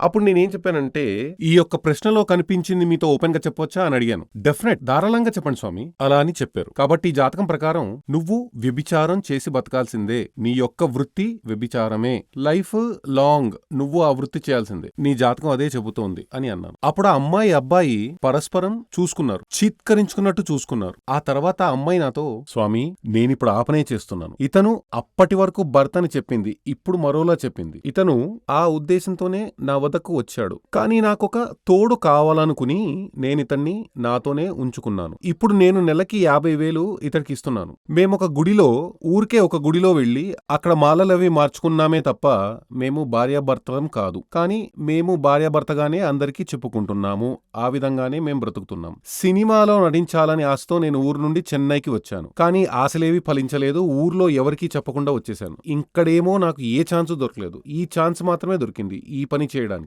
అప్పుడు నేనేం చెప్పానంటే ఈ యొక్క ప్రశ్నలో కనిపించింది మీతో ఓపెన్గా చెప్పొచ్చా అని అడిగాను. డెఫినెట్ ధారాళంగా చెప్పండి స్వామి అలా అని చెప్పారు. కాబట్టి ఈ జాతకం ప్రకారం నువ్వు వ్యభిచారం చేసి బతకాల్సిందే. నీ యొక్క వృత్తి వ్యభిచారమే. లైఫ్ లాంగ్ నువ్వు ఆ వృత్తి చేయాల్సిందే. నీ జాతకం అదే చెబుతోంది అని అన్నాను. అప్పుడు ఆ అమ్మాయి అబ్బాయి పరస్పరం చూసుకున్నారు. చీత్కరించుకున్నట్టు చూసుకున్నారు. ఆ తర్వాత ఆ అమ్మాయి నాతో స్వామి నేనిప్పుడు ఆపనే చేస్తున్నాను. ఇతను అప్పటి వరకు భర్తని చెప్పింది. ఇప్పుడు మరోలా చెప్పింది. ఇతను ఆ ఉద్దేశంతోనే నా వద్దకు వచ్చాడు. కానీ నాకొక తోడు కావాలనుకుని నేనితన్ని నాతోనే ఉంచుకున్నాను. ఇప్పుడు నేను నెలకి యాభై వేలు ఇతడికి ఇస్తున్నాను. మేమొక గుడిలో ఊరికే ఒక గుడిలో వెళ్ళి అక్కడ మాలలవి మార్చుకున్నామే తప్ప మేము భార్యాభర్తలం కాదు. కానీ మేము భార్యాభర్తగానే అందరికీ చెప్పుకుంటున్నాము. ఆ విధంగానే మేము బ్రతుకుతున్నాం. సినిమాలో నటించాలని ఆశతో నేను ఊరు నుండి చెన్నైకి వచ్చాను. కానీ ఆశలేవి ఫలించలేదు. ఊర్లో ఎవరికీ చెప్పకుండా వచ్చేసాను ఇక్కడేమో నాకు ఏ ఛాన్స్ దొరకలేదు. ఈ ఛాన్స్ మాత్రమే దొరికింది. ఈ పని చేయడానికి.